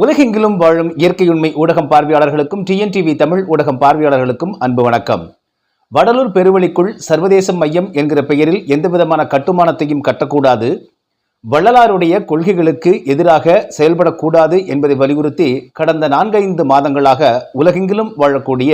உலகெங்கிலும் வாழும் இயற்கையுண்மை ஊடகம் பார்வையாளர்களுக்கும் டிஎன்டிவி தமிழ் ஊடகம் பார்வையாளர்களுக்கும் அன்பு வணக்கம். வடலூர் பெருவழிக்குள் சர்வதேச மையம் என்கிற பெயரில் எந்தவிதமான கட்டுமானத்தையும் கட்டக்கூடாது. வள்ளலாருடைய கொள்கைகளுக்கு எதிராக செயல்படக்கூடாது என்பதை வலியுறுத்தி கடந்த நான்கைந்து மாதங்களாக உலகெங்கிலும் வாழக்கூடிய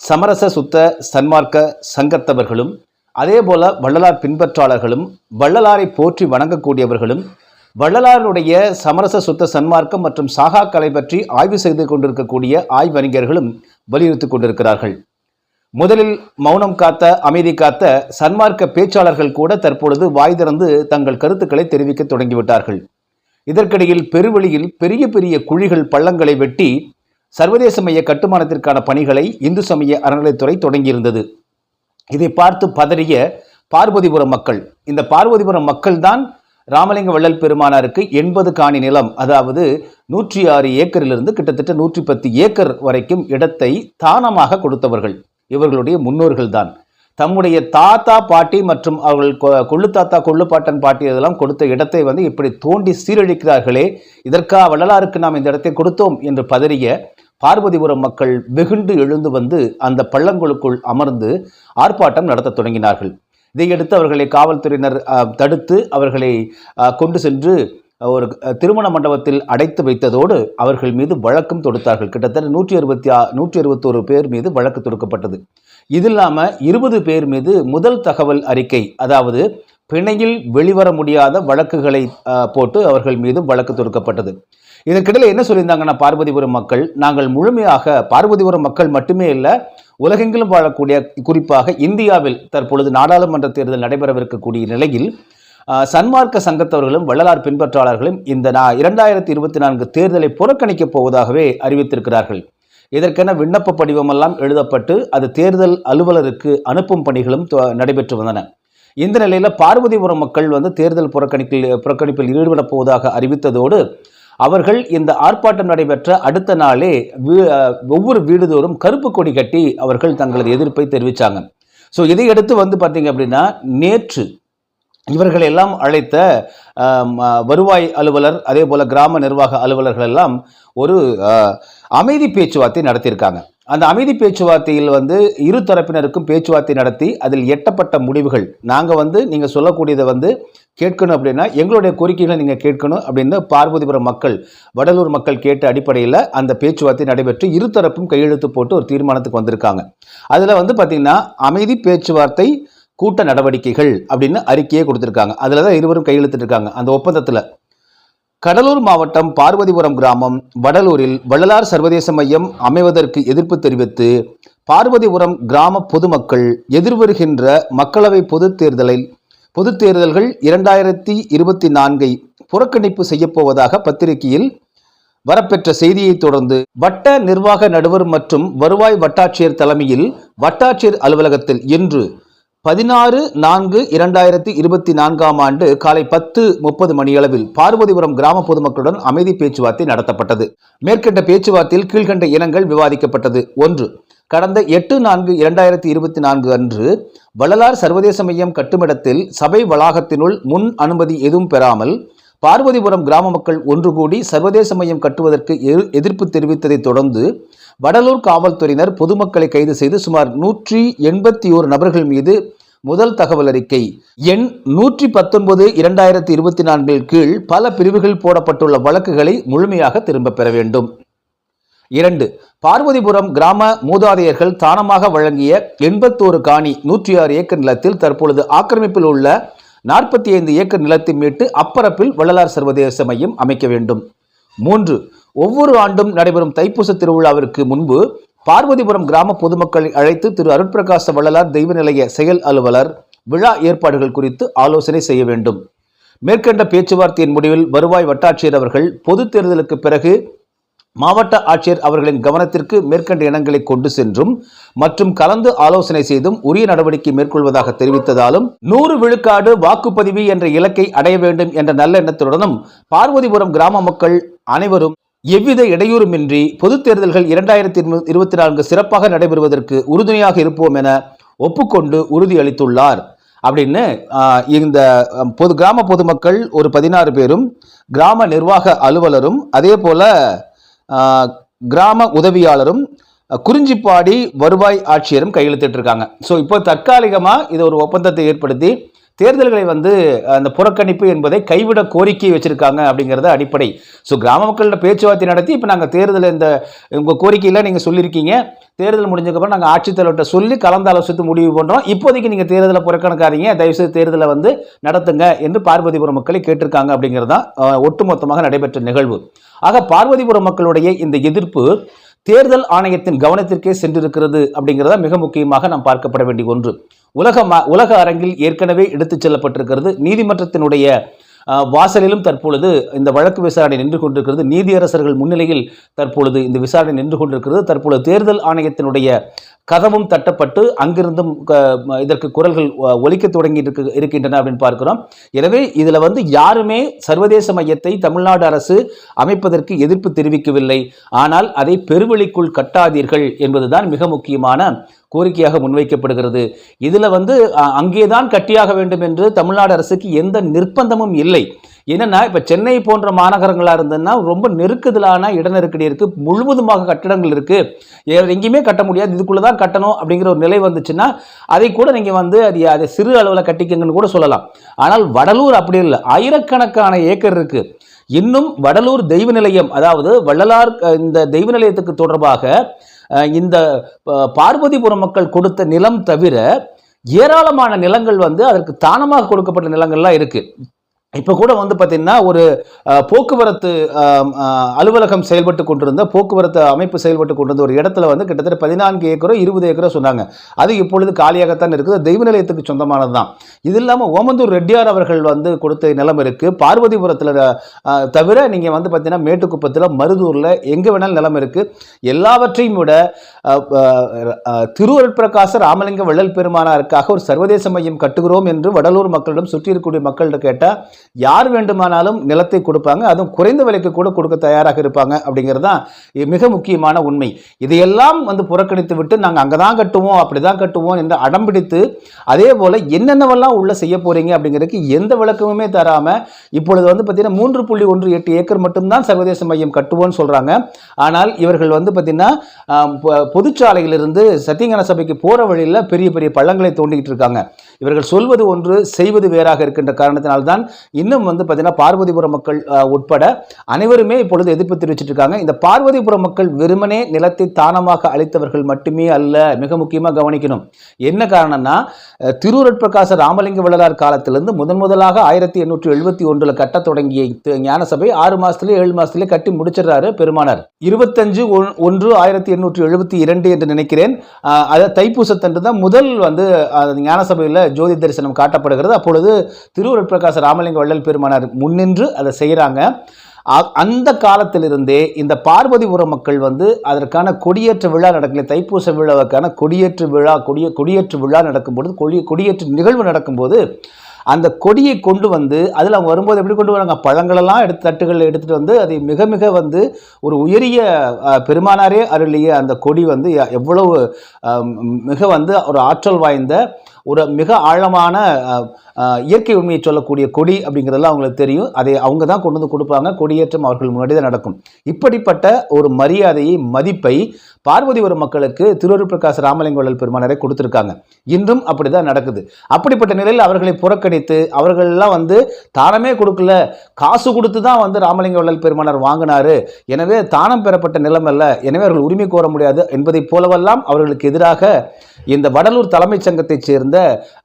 சமரச சுத்த சன்மார்க்க சங்கத்தவர்களும் அதேபோல வள்ளலார் பின்பற்றாளர்களும் வள்ளலாரை போற்றி வணங்கக்கூடியவர்களும் வள்ளலாருடைய சமரச சுத்த சன்மார்க்கம் மற்றும் சாகா கலை பற்றி ஆய்வு செய்து கொண்டிருக்கக்கூடிய ஆய்வறிஞர்களும் வலியுறுத்தி கொண்டிருக்கிறார்கள். முதலில் மௌனம் காத்த அமைதி காத்த சன்மார்க்க பேச்சாளர்கள் கூட தற்பொழுது வாய் திறந்து தங்கள் கருத்துக்களை தெரிவிக்க தொடங்கிவிட்டார்கள். இதற்கிடையில் பெருவெளியில் பெரிய பெரிய குழிகள் பள்ளங்களை வெட்டி சர்வதேச மைய கட்டுமானத்திற்கான பணிகளை இந்து சமய அறநிலைத்துறை தொடங்கியிருந்தது. இதை பார்த்து பதறிய பார்வதிபுரம் மக்கள் இந்த பார்வதிபுரம் மக்கள்தான் ராமலிங்க வள்ளல் பெருமானாருக்கு எண்பது காணி நிலம் அதாவது நூற்றி ஆறு ஏக்கரிலிருந்து கிட்டத்தட்ட நூற்றி பத்து ஏக்கர் வரைக்கும் இடத்தை தானமாக கொடுத்தவர்கள். இவர்களுடைய முன்னோர்கள் தான் தம்முடைய தாத்தா பாட்டி மற்றும் அவர்கள் கொ- கொள்ளு தாத்தா கொள்ளு பாட்டன் பாட்டி இதெல்லாம் கொடுத்த இடத்தை வந்து இப்படி தோண்டி சீரழிக்கிறார்களே இதற்காக வள்ளலாருக்கு நாம் இந்த இடத்தை கொடுத்தோம் என்று பதறிய பார்வதிபுரம் மக்கள் வெகுண்டு எழுந்து வந்து அந்த பள்ளங்களுக்குள் அமர்ந்து ஆர்ப்பாட்டம் நடத்த தொடங்கினார்கள். இதையடுத்து அவர்களை காவல்துறையினர் தடுத்து அவர்களை கொண்டு சென்று ஒரு திருமண மண்டபத்தில் அடைத்து வைத்ததோடு அவர்கள் மீது வழக்கும் தொடுத்தார்கள். கிட்டத்தட்ட நூற்றி அறுபத்தி ஆ நூற்றி அறுபத்தோரு பேர் மீது வழக்கு தொடுக்கப்பட்டது. இது இல்லாமல் இருபது பேர் மீது முதல் தகவல் அறிக்கை அதாவது பிணையில் வெளிவர முடியாத வழக்குகளை போட்டு அவர்கள் மீது வழக்கு தொடுக்கப்பட்டது. இதற்கிடையில் என்ன சொல்லியிருந்தாங்கன்னா பார்வதிபுரம் மக்கள் நாங்கள் முழுமையாக பார்வதிபுரம் மக்கள் மட்டுமே இல்லை உலகெங்கிலும் வாழக்கூடிய குறிப்பாக இந்தியாவில் தற்பொழுது நாடாளுமன்ற தேர்தல் நடைபெறவிருக்கக்கூடிய நிலையில் சன்மார்க்க சங்கத்தவர்களும் வள்ளலார் பின்பற்றாளர்களும் இந்த நா- இரண்டாயிரத்தி இருபத்தி நான்கு தேர்தலை புறக்கணிக்கப் போவதாகவே அறிவித்திருக்கிறார்கள். இதற்கென விண்ணப்ப படிவமெல்லாம் எழுதப்பட்டு அது தேர்தல் அலுவலருக்கு அனுப்பும் பணிகளும் நடைபெற்று வந்தன. இந்த நிலையில் பார்வதிபுரம் மக்கள் வந்து தேர்தல் புறக்கணிப்பில் புறக்கணிப்பில் ஈடுபடப் போவதாக அறிவித்ததோடு அவர்கள் இந்த ஆர்ப்பாட்டம் நடைபெற்ற அடுத்த நாளே வீ- ஒவ்வொரு வீடுதோறும் கருப்பு கொடி கட்டி அவர்கள் தங்களது எதிர்ப்பை தெரிவித்தாங்க ஸோ இதையடுத்து வந்து பார்த்தீங்க அப்படின்னா நேற்று இவர்கள் எல்லாம் அழைத்த வருவாய் அலுவலர் அதே போல கிராம நிர்வாக அலுவலர்கள் எல்லாம் ஒரு அமைதி பேச்சுவார்த்தை நடத்தியிருக்காங்க. அந்த அமைதி பேச்சுவார்த்தையில் வந்து இரு தரப்பினருக்கும் பேச்சுவார்த்தை நடத்தி அதில் எட்டப்பட்ட முடிவுகள். நாங்கள் வந்து நீங்கள் சொல்லக்கூடியதை வந்து கேட்கணும் அப்படின்னா எங்களுடைய கோரிக்கைகளை நீங்கள் கேட்கணும் அப்படின்னு பார்வதிபுரம் மக்கள் வடலூர் மக்கள் கேட்ட அடிப்படையில் அந்த பேச்சுவார்த்தை நடைபெற்று இருதரப்பும் கையெழுத்து போட்டு ஒரு தீர்மானத்துக்கு வந்திருக்காங்க. அதில் வந்து பார்த்திங்கன்னா அமைதி பேச்சுவார்த்தை கூட்ட நடவடிக்கைகள் அப்படின்னு அறிக்கையே கொடுத்துருக்காங்க. அதில் தான் இருவரும் கையெழுத்திட்டிருக்காங்க. அந்த ஒப்பந்தத்தில். கடலூர் மாவட்டம் பார்வதிபுரம் கிராமம் வடலூரில் வள்ளலார் சர்வதேச மையம் அமைவதற்கு எதிர்ப்பு தெரிவித்து பார்வதிபுரம் கிராம பொதுமக்கள் எதிர்வருகின்ற மக்களவை பொதுத் தேர்தலில் பொதுத் தேர்தல்கள் இரண்டாயிரத்தி இருபத்தி நான்கை புறக்கணிப்பு செய்யப்போவதாக பத்திரிகையில் வரப்பெற்ற செய்தியைத் தொடர்ந்து வட்ட நிர்வாக நடுவர் மற்றும் வருவாய் வட்டாட்சியர் தலைமையில் வட்டாட்சியர் அலுவலகத்தில் இன்று பதினாறு நான்கு இரண்டாயிரத்தி இருபத்தி நான்காம் ஆண்டு காலை பத்து முப்பது மணியளவில் பார்வதிபுரம் கிராம பொதுமக்களுடன் அமைதி பேச்சுவார்த்தை நடத்தப்பட்டது. மேற்கண்ட பேச்சுவார்த்தையில் கீழ்கண்ட இனங்கள் விவாதிக்கப்பட்டது. ஒன்று கடந்த எட்டு நான்கு இரண்டாயிரத்தி இருபத்தி நான்கு அன்று வள்ளலார் சர்வதேச மையம் கட்டுமிடத்தில் சபை வளாகத்தினுள் முன் அனுமதி எதுவும் பெறாமல் பார்வதிபுரம் கிராம மக்கள் ஒன்று கூடி சர்வதேச மையம் கட்டுவதற்கு எதிர்ப்பு தெரிவித்ததைத் தொடர்ந்து வடலூர் காவல்துறையினர் பொதுமக்களை கைது செய்து சுமார் நூற்றி எண்பத்தி ஓரு நபர்கள் மீது முதல் தகவல் அறிக்கை. எண் நூற்றி பத்தொன்பது இரண்டாயிரத்தி இருபத்தி நான்கில் கீழ் பல பிரிவுகள் போடப்பட்டுள்ள வழக்குகளை முழுமையாக திரும்பப் பெற வேண்டும். இரண்டு பார்வதிபுரம் கிராம மூதாதையர்கள் தானமாக வழங்கிய எண்பத்தோரு காணி நூற்றி ஆறு ஏக்கர் நிலத்தில் தற்பொழுது ஆக்கிரமிப்பில் உள்ள நாற்பத்தி ஐந்து ஏக்கர் நிலத்தை மீட்டு அப்பரப்பில் வள்ளலார் சர்வதேச மையம் அமைக்க வேண்டும். மூன்று ஒவ்வொரு ஆண்டும் நடைபெறும் தைப்பூச திருவிழாவிற்கு முன்பு பார்வதிபுரம் கிராம பொதுமக்களை அழைத்து திரு அருட்பிரகாச வள்ளலார் தெய்வ நிலைய செயல் அலுவலர் விழா ஏற்பாடுகள் குறித்து ஆலோசனை செய்ய வேண்டும். மேற்கண்ட பேச்சுவார்த்தையின் முடிவில் வருவாய் வட்டாட்சியர் அவர்கள் பொது தேர்தலுக்கு பிறகு மாவட்ட ஆட்சியர் அவர்களின் கவனத்திற்கு மேற்கண்ட இனங்களை கொண்டு சென்றும் மற்றும் கலந்து ஆலோசனை செய்தும் உரிய நடவடிக்கை மேற்கொள்வதாக தெரிவித்ததாலும் நூறு விழுக்காடு வாக்குப்பதிவு என்ற இலக்கை அடைய வேண்டும் என்ற நல்ல எண்ணத்துடனும் பார்வதிபுரம் கிராம மக்கள் அனைவரும் எவ்வித இடையூறுமின்றி பொதுத் தேர்தல்கள் இரண்டாயிரத்தி இருபத்தி நான்கு சிறப்பாக நடைபெறுவதற்கு உறுதுணையாக இருப்போம் என ஒப்புக்கொண்டு உறுதியளித்துள்ளார். அப்படின்னு இந்த பொது கிராம பொதுமக்கள் ஒரு பதினாறு பேரும் கிராம நிர்வாக அலுவலரும் அதே போல கிராம உதவியாளரும் குறிஞ்சிப்பாடி வருவாய் ஆட்சியரும் கையெழுத்திட்டிருக்காங்க. ஸோ இப்போ தற்காலிகமாக இது ஒரு ஒப்பந்தத்தை ஏற்படுத்தி தேர்தல்களை வந்து அந்த புறக்கணிப்பு என்பதை கைவிட கோரிக்கை வச்சிருக்காங்க அப்படிங்கிறது அடிப்படை. ஸோ கிராம மக்கள்கிட்ட பேச்சுவார்த்தை நடத்தி இப்போ நாங்கள் தேர்தல் இந்த உங்கள் கோரிக்கையில் நீங்கள் சொல்லியிருக்கீங்க. தேர்தல் முடிஞ்சக்கப்புறம் நாங்கள் ஆட்சித்தலைவர்கிட்ட சொல்லி கலந்து ஆலோசித்து முடிவு பண்ணுறோம் இப்போதைக்கு நீங்கள் தேர்தலை புறக்கணிக்காதீங்க. தயவுசெய்து தேர்தலை வந்து நடத்துங்க என்று பார்வதிபுரம் மக்களை கேட்டிருக்காங்க அப்படிங்கிறது தான் ஒட்டுமொத்தமாக நடைபெற்ற நிகழ்வு. ஆக பார்வதிபுரம் மக்களுடைய இந்த எதிர்ப்பு தேர்தல் ஆணையத்தின் கவனத்திற்கே சென்றிருக்கிறது அப்படிங்கிறத மிக முக்கியமாக நாம் பார்க்கப்பட வேண்டிய ஒன்று. உலக ம- உலக அரங்கில் ஏற்கனவே எடுத்துச் செல்லப்பட்டிருக்கிறது. நீதிமன்றத்தினுடைய வாசலிலும் தற்பொழுது இந்த வழக்கு விசாரணை நின்று கொண்டிருக்கிறது. நீதியரசர்கள் முன்னிலையில் தற்பொழுது இந்த விசாரணை நின்று கொண்டிருக்கிறது. தற்பொழுது தேர்தல் ஆணையத்தினுடைய கதவும் தட்டப்பட்டு அங்கிருந்தும் க- இதற்கு குரல்கள் ஒலிக்க தொடங்கி இருக்கு இருக்கின்றன அப்படின்னு பார்க்கிறோம். எனவே இதில் வந்து யாருமே சர்வதேச மையத்தை தமிழ்நாடு அரசு அமைப்பதற்கு எதிர்ப்பு தெரிவிக்கவில்லை. ஆனால் அதை பெருவெளிக்குள் கட்டாதீர்கள் என்பதுதான் மிக முக்கியமான கோரிக்கையாக முன்வைக்கப்படுகிறது. இதில் வந்து அங்கேதான் கட்டியாக வேண்டும் என்று தமிழ்நாடு அரசுக்கு எந்த நிர்பந்தமும் இல்லை. என்னென்னா இப்போ சென்னை போன்ற மாநகரங்களாக இருந்ததுன்னா ரொம்ப நெருக்குதலான இட நெருக்கடி இருக்குது முழுவதுமாக கட்டிடங்கள் இருக்குது எங்கேயுமே கட்ட முடியாது. இதுக்குள்ளே தான் கட்டணும் அப்படிங்கிற ஒரு நிலை வந்துச்சுன்னா அதை கூட நீங்கள் வந்து அது அதை சிறு அளவில் கட்டிக்கங்கன்னு கூட சொல்லலாம். ஆனால் வடலூர் அப்படி இல்லை. ஆயிரக்கணக்கான ஏக்கர் இருக்குது இன்னும் வடலூர் தெய்வ நிலையம் அதாவது வள்ளலார் இந்த தெய்வ நிலையத்துக்கு தொடர்பாக இந்த பார்வதிபுரம் மக்கள் கொடுத்த நிலம் தவிர ஏராளமான நிலங்கள் வந்து அதற்கு தானமாக கொடுக்கப்பட்ட நிலங்கள்லாம் இருக்கு. இப்போ கூட வந்து பார்த்திங்கன்னா ஒரு போக்குவரத்து அலுவலகம் செயல்பட்டு கொண்டிருந்த போக்குவரத்து அமைப்பு செயல்பட்டு கொண்டிருந்த ஒரு இடத்துல வந்து கிட்டத்தட்ட பதினான்கு ஏக்கரோ இருபது ஏக்கரோ சொன்னாங்க. அது இப்பொழுது காலியாகத்தான் இருக்குது. தெய்வ நிலையத்துக்கு சொந்தமானது தான் இது இல்லாமல் ஓமந்தூர் ரெட்டியார் அவர்கள் வந்து கொடுத்த நிலம் இருக்குது பார்வதிபுரத்தில் தவிர நீங்கள் வந்து பார்த்தீங்கன்னா மேட்டுக்குப்பத்தில் மருதூரில் எங்கே வேணாலும் நிலம் இருக்குது எல்லாவற்றையும் விட திருவருட்பிரகாச ராமலிங்க வள்ளல் பெருமானாருக்காக ஒரு சர்வதேச மையம் கட்டுகிறோம் என்று வடலூர் மக்களிடம் சுற்றி இருக்கக்கூடிய மக்கள்கிட்ட கேட்டால் யார் வேண்டுமானாலும் நிலத்தை கொடுப்பாங்க அதுவும் குறைந்த விலைக்கு கூட கொடுக்க தயாராக இருப்பாங்க அப்படிங்கிறது தான் மிக முக்கியமான உண்மை. இதையெல்லாம் வந்து புறக்கணித்து விட்டு நாங்கள் அங்கே தான் கட்டுவோம் அப்படி தான் கட்டுவோம் என்று அடம்பிடித்து அதே போல் என்னென்னவெல்லாம் உள்ள செய்ய போகிறீங்க அப்படிங்கிறதுக்கு எந்த விளக்கமுமே தராமல் இப்பொழுது வந்து பார்த்தீங்கன்னா மூன்று புள்ளி ஒன்று எட்டு ஏக்கர் மட்டும்தான் சர்வதேச மையம் கட்டுவோம்னு சொல்கிறாங்க ஆனால் இவர்கள் வந்து பார்த்தீங்கன்னா பொ- பொதுச்சாலையிலிருந்து சத்தியங்கன சபைக்கு போகிற வழியில் பெரிய பெரிய பள்ளங்களை தோண்டிக்கிட்டு இருக்காங்க. இவர்கள் சொல்வது ஒன்று செய்வது வேறாக இருக்கின்ற காரணத்தினால்தான் இன்னும் வந்து பார்த்தீங்கன்னா பார்வதிபுரம் மக்கள் உட்பட அனைவருமே இப்பொழுது எதிர்ப்பு தெரிவிச்சிட்டு இருக்காங்க இந்த பார்வதிபுரம் மக்கள் வெறுமனே நிலத்தை தானமாக அளித்தவர்கள் மட்டுமே அல்ல மிக முக்கியமாக கவனிக்கணும். என்ன காரணம்னா அஹ், திருவருட்பிரகாச ராமலிங்க வள்ளலார் காலத்திலிருந்து முதன் முதலாக ஆயிரத்தி எண்ணூற்றி எழுபத்தி ஒன்றில் கட்ட தொடங்கிய தி- ஞான சபை ஆறு மாதத்துலேயே ஏழு மாதத்துலேயே கட்டி முடிச்சிடுறாரு பெருமானார். இருபத்தஞ்சு ஒன்- ஒன்று ஆயிரத்தி எண்ணூற்றி எழுபத்தி இரண்டு என்று நினைக்கிறேன். அதை தைப்பூசத்தன்று தான் முதல் வந்து ஞான சபையில் ஜோதி தரிசனம் காட்டப்படுகிறது. அப்பொழுது திருவருட்பிரகாச ராமலிங்க வள்ளல் பெருமானார் முன்னின்று அதை செய்கிறாங்க. அ- அந்த காலத்திலிருந்தே இந்த பார்வதிபுரம் மக்கள் வந்து அதற்கான கொடியேற்ற விழா நடக்கல. தைப்பூச விழாவுக்கான கொடியேற்று விழா கொடிய கொடியேற்று விழா நடக்கும்போது கொடி கொடியேற்று நிகழ்வு நடக்கும்போது அந்த கொடியை கொண்டு வந்து அதில் அவங்க வரும்போது எப்படி கொண்டு வராங்க? பழங்களெல்லாம் எடுத்து தட்டுகளில் எடுத்துகிட்டு வந்து அதை மிக மிக வந்து ஒரு உயரிய பெருமானாரே அருளிய அந்த கொடி வந்து எவ்வளவு மிக வந்து ஒரு ஆற்றல் வாய்ந்த ஒரு மிக ஆழமான இயற்கை உண்மையை சொல்லக்கூடிய கொடி அப்படிங்கிறதெல்லாம் அவங்களுக்கு தெரியும். அதை அவங்க தான் கொண்டு வந்து கொடுப்பாங்க. கொடியேற்றம் அவர்கள் முன்னாடி தான் நடக்கும். இப்படிப்பட்ட ஒரு மரியாதையை மதிப்பை பார்வதிபுரம் மக்களுக்கு திருவருட்பிரகாச ராமலிங்க ராமலிங்கவள்ளல் பெருமானரை கொடுத்துருக்காங்க. இன்றும் அப்படிதான் நடக்குது. அப்படிப்பட்ட நிலையில் அவர்களை புறக்கணித்து அவர்கள்லாம் வந்து தானமே கொடுக்கல. காசு கொடுத்து தான் வந்து ராமலிங்க வள்ளல் பெருமானார் வாங்கினாரு. எனவே தானம் பெறப்பட்ட நிலம் அல்ல. எனவே அவர்கள் உரிமை கோர முடியாது என்பதைப் போலவெல்லாம் அவர்களுக்கு எதிராக இந்த வடலூர் தலைமைச் சங்கத்தைச் சேர்ந்த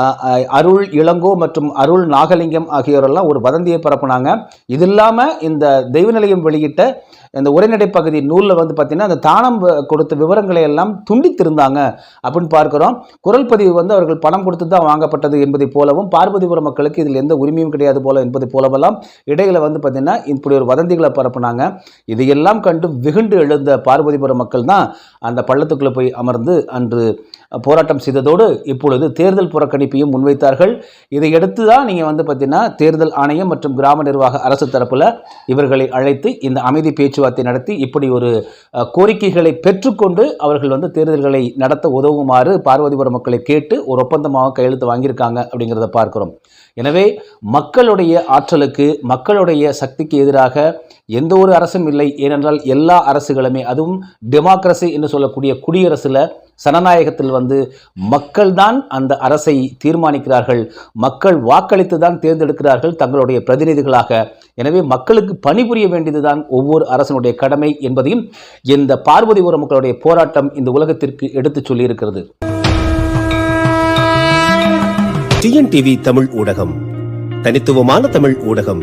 அஹ், அருள் இளங்கோ மற்றும் அருள் நாகலிங்கம் ஆகியோரெல்லாம் ஒரு வதந்தியை பரப்புனாங்க. இது இல்லாமல் இந்த தெய்வ நிலையம் வெளியிட்ட இந்த உரைநடை பகுதி நூலில் வந்து பார்த்தீங்கன்னா அந்த தானம் வ- கொடுத்த விவரங்களை எல்லாம் துண்டித்திருந்தாங்க அப்படின்னு பார்க்குறோம். குரல் பதிவு வந்து அவர்கள் பணம் கொடுத்து தான் வாங்கப்பட்டது என்பதை போலவும் பார்வதிபுரம் மக்களுக்கு இதில் எந்த உரிமையும் கிடையாது போல என்பதை போலவெல்லாம் இடையில வந்து பார்த்தீங்கன்னா இப்படி ஒரு வதந்திகளை பரப்புனாங்க. இதையெல்லாம் கண்டு வெகுண்டு எழுந்த பார்வதிபுரம் மக்கள் தான் அந்த பள்ளத்துக்குள்ளே போய் அமர்ந்து அன்று போராட்டம் செய்ததோடு இப்பொழுது தேர்தல் புறக்கணிப்பையும் முன்வைத்தார்கள். இதையடுத்து தான் நீங்கள் வந்து பார்த்தீங்கன்னா தேர்தல் ஆணையம் மற்றும் கிராம நிர்வாக அரசு தரப்பில் இவர்களை அழைத்து இந்த அமைதி பேச்சுவார்த்தை நடத்தி இப்படி ஒரு கோரிக்கைகளை பெற்றுக்கொண்டு அவர்கள் வந்து தேர்தல்களை நடத்த உதவுமாறு பார்வதிபுரம் மக்களை கேட்டு ஒரு ஒப்பந்தமாக கையெழுத்து வாங்கியிருக்காங்க அப்படிங்கிறத பார்க்கிறோம். எனவே மக்களுடைய ஆற்றலுக்கு மக்களுடைய சக்திக்கு எதிராக எந்த ஒரு அரசும் இல்லை. ஏனென்றால் எல்லா அரசுகளுமே அதுவும் டெமோக்ரஸி என்று சொல்லக்கூடிய குடியரசில் சனநாயகத்தில் வந்து மக்கள்தான் அந்த அரசை தீர்மானிக்கிறார்கள். மக்கள் வாக்களித்து தான் தேர்ந்தெடுக்கிறார்கள் தங்களுடைய பிரதிநிதிகளாக. எனவே மக்களுக்கு பணிபுரிய வேண்டியதுதான் ஒவ்வொரு அரசனுடைய கடமை என்பதையும் இந்த பார்வதிபுரம் மக்களுடைய போராட்டம் இந்த உலகத்திற்கு எடுத்துச் சொல்லியிருக்கிறது. டிஎன்டிவி தமிழ் ஊடகம். தனித்துவமான தமிழ் ஊடகம்.